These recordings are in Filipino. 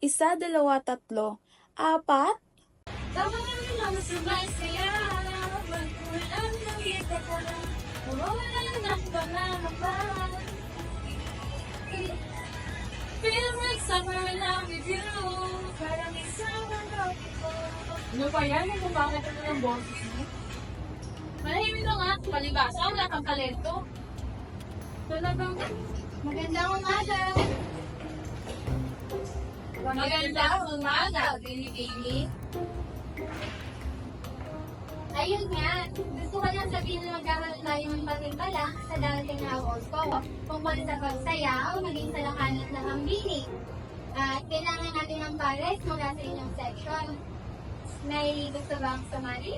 Isa, dalawa, tatlo. Apat? Tama na rin ang sumasaya Magkulang ng kita ko lang Wala ng pangangapal Feel like summer I'm with you Parang isang love ko Ano pa yan? Kung bakit ano ng boses mo? Malahimik ka nga, palibasa, wala kang talento. Talagang magandang umaga. Magandang umaga, Bini-Bini. Ayun nga, gusto ko lang sabihin na magkakaroon tayo ng patimpala sa darating na Agosto tungkol sa pagsaya o maging salakalat ng hambini. At kailangan natin ng pares mula sa inyong section. May gusto bang sumali?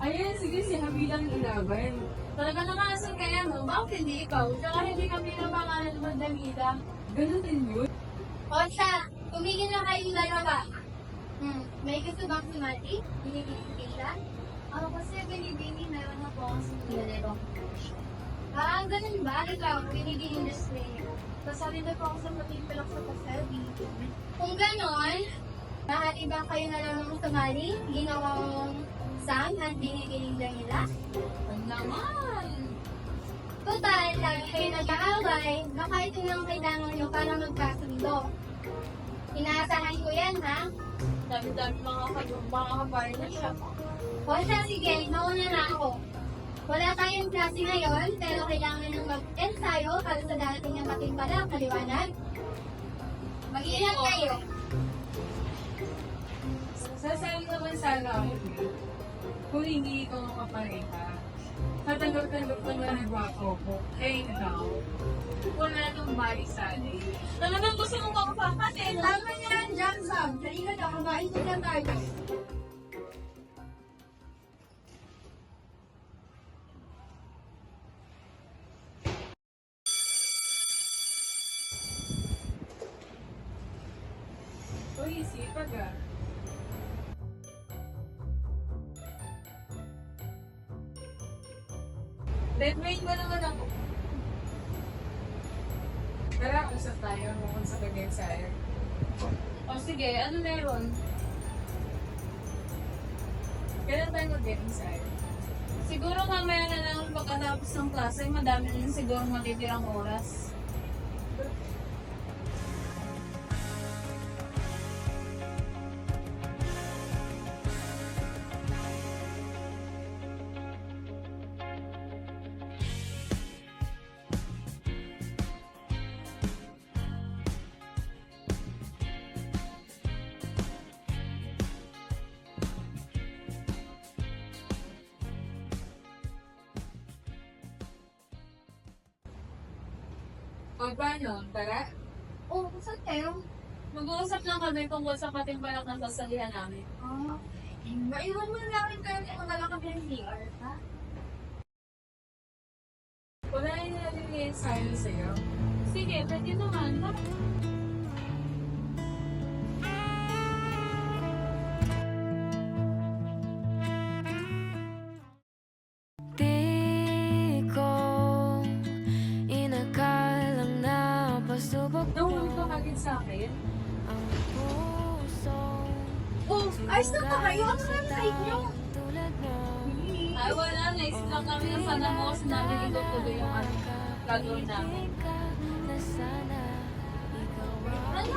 Ayan, sige, si Habi lang ilaban. Talaga naman asan kaya mo, bakit hindi ikaw? Tsaka hindi kami ng pangalan ng Damida. Ganun din yun. Siya, tumigil na kayong dalawa. Hmm, may gusto bang sumati? Binibigil ka? Ako kasi binibigil meron na po akong sinilero. Ah, ganun ba? Ikaw, binibigil display. Kasali na po ako sa patimpalak sa pasabi. Kung ganon, maaari ba kayo na lang ng sumali? Ginawang sang at binibiling nila? Ang naman! Total, lagi kayo nag-aaway, baka ito lang kailangan nyo para magkasundo. Inaasahan ko yan, ha? Dami-dami mga kayong mga kabayan na siya. O siya, sige, mauna na ako. Wala tayong klase ngayon, pero kailangan nyo mag-ensayo para sa darating ng patimpala, kaliwanag. Mag-iingat kayo. Sasayang naman sana. Kung hindi ikaw ang kapareha. Tatanggap-tanggap naman ang gwapo ko. Eh, ikaw. Wala nang sa atin. Talagang gusto mong makapakasin. Tama yan, Jackson. Kanina na, kumain ko na tayo. Uy, sipag ah. Deadmate mo naman ako. Tara, usap tayo kung sa kanyang sa'yo. O sige, ano meron? Kailan tayo mag-getting sa'yo? Siguro mamaya na lang pagkatapos ng klase, madami na siguro matitirang oras. O paano? Tara? Oo, oh, saan kayo? Mag-uusap lang kami tungkol sa patimbalak ng sasalihan namin. Ah, maiwan mo na namin kayo kung wala kami ng DR, ha? Wala yung natin yung ensayo sa'yo. Sige, pwede naman. ha? Pasubok Nahuli ka kagad sa akin? ang Oh, ayos na pa kayo. Ano na sa inyo? Ay, wala. Naisip lang kami na sana mo kasi namin itutuloy yung ano, gagawin namin. na Ano?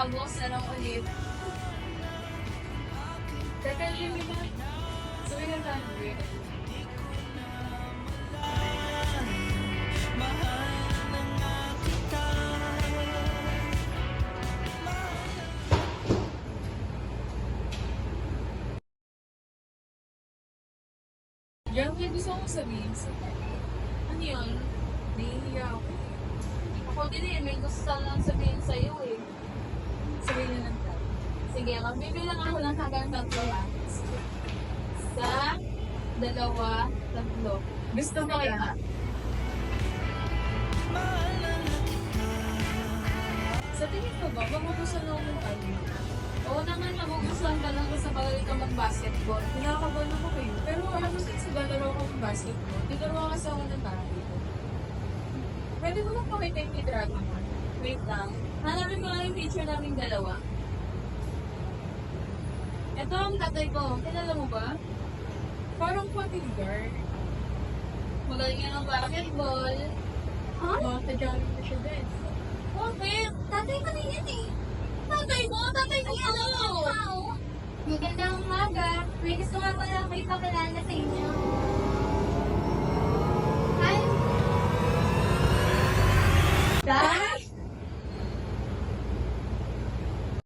Mauna na ako habok sa ng ulit. Teka, Jimmy ba? Sabi na tayo. Diyan, may gusto kong sabihin sa Ano yun? Nahihiya ako. Ako din eh, may gusto lang sabihin sa'yo eh. Sabihin na lang tayo. Sige, magbibilang ako ng hanggang tatlo ha. Sa, dalawa, tatlo. Gusto mo kaya? ha? Sa tingin mo ba, magugustuhan ako ng ano? Oo naman, magugustuhan ka lang sa pagaling ka mag-basketball. Kinakabahan ako kayo. Pero ano since dalawa ko ng basketball, dalawa kasi ako ng basketball. Pwede mo lang pakita yung dragon mo. Wait lang. Hanapin ko lang yung picture naming dalawa. Ito ang tatay ko. Kilala mo ba? Parang fucking guard. Magaling yan ang basketball. Huh? Mga sadyang na siya din. Bakit? Tatay ko na yan eh. Tatay ko? Tatay ko yan oh! Magandang umaga. May gusto nga pala ako ipakilala sa inyo. Hi! Dad!